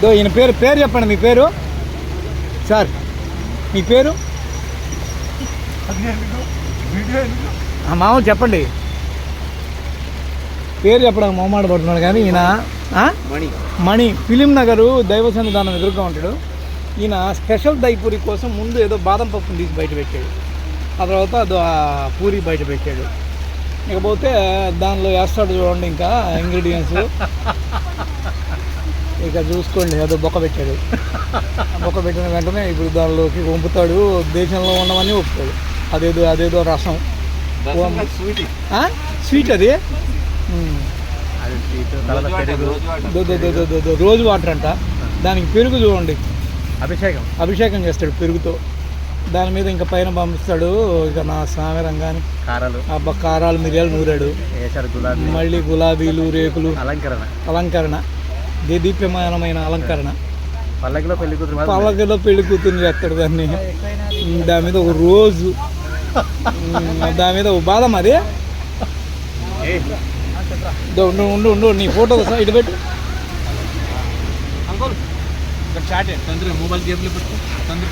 ఈయన పేరు పేరు చెప్పండి మీ పేరు. సార్ మీ పేరు? మామూలు చెప్పండి. పేరు చెప్పడం మొహమాట పడుతున్నాడు కానీ ఈయన? మణి. మణి ఫిలిం నగరు దైవ సన్నిధానం ఎదురుగా ఉంటాడు. ఈయన స్పెషల్ దైపూరి కోసం ముందు ఏదో బాదం పప్పును తీసి బయట పెట్టాడు. ఆ తర్వాత అదో ఆ పూరి బయట పెట్టాడు. ఇకపోతే దానిలో వేస్తాడు చూడండి ఇంకా ఇంగ్రీడియంట్స్. ఇక చూసుకోండి ఏదో బొక్క పెట్టాడు. బొక్క పెట్టిన వెంటనే ఇప్పుడు దానిలోకి వంపుతాడు దేశంలో ఉన్నవన్నీ ఒప్పుతాడు. అదేదో అదేదో రసం. స్వీట్. అది. అది రోజు వాటర్ అంట. దానికి పెరుగు చూడండి. అభిషేకం. అభిషేకం చేస్తాడు పెరుగుతో. దాని మీద ఇంకా పైన పంపిస్తాడు ఇక నా స్వామి రంగాన్ని కారాలు. అబ్బా కారాలు మిరియాలు నూరాడు. మళ్ళీ గులాబీలు రేకులు. అలంకరణ. అలంకరణ. దీప్యమానమైన అలంకరణ. పల్లకిలో పెళ్ళి కూతురు పలకలో పెళ్ళి కూతుర్ని చేస్తాడు దాన్ని. దాని మీద ఒక రోజు. దాని మీద ఒక ఏయ్, ఇదో ఉండు ఉండు ఉండు నీ ఫోటో ఒకసారి ఇటు పెట్టు. ఇక్కడ చాటే తండ్రి మొబైల్ జేబులో పెట్టు తండ్రి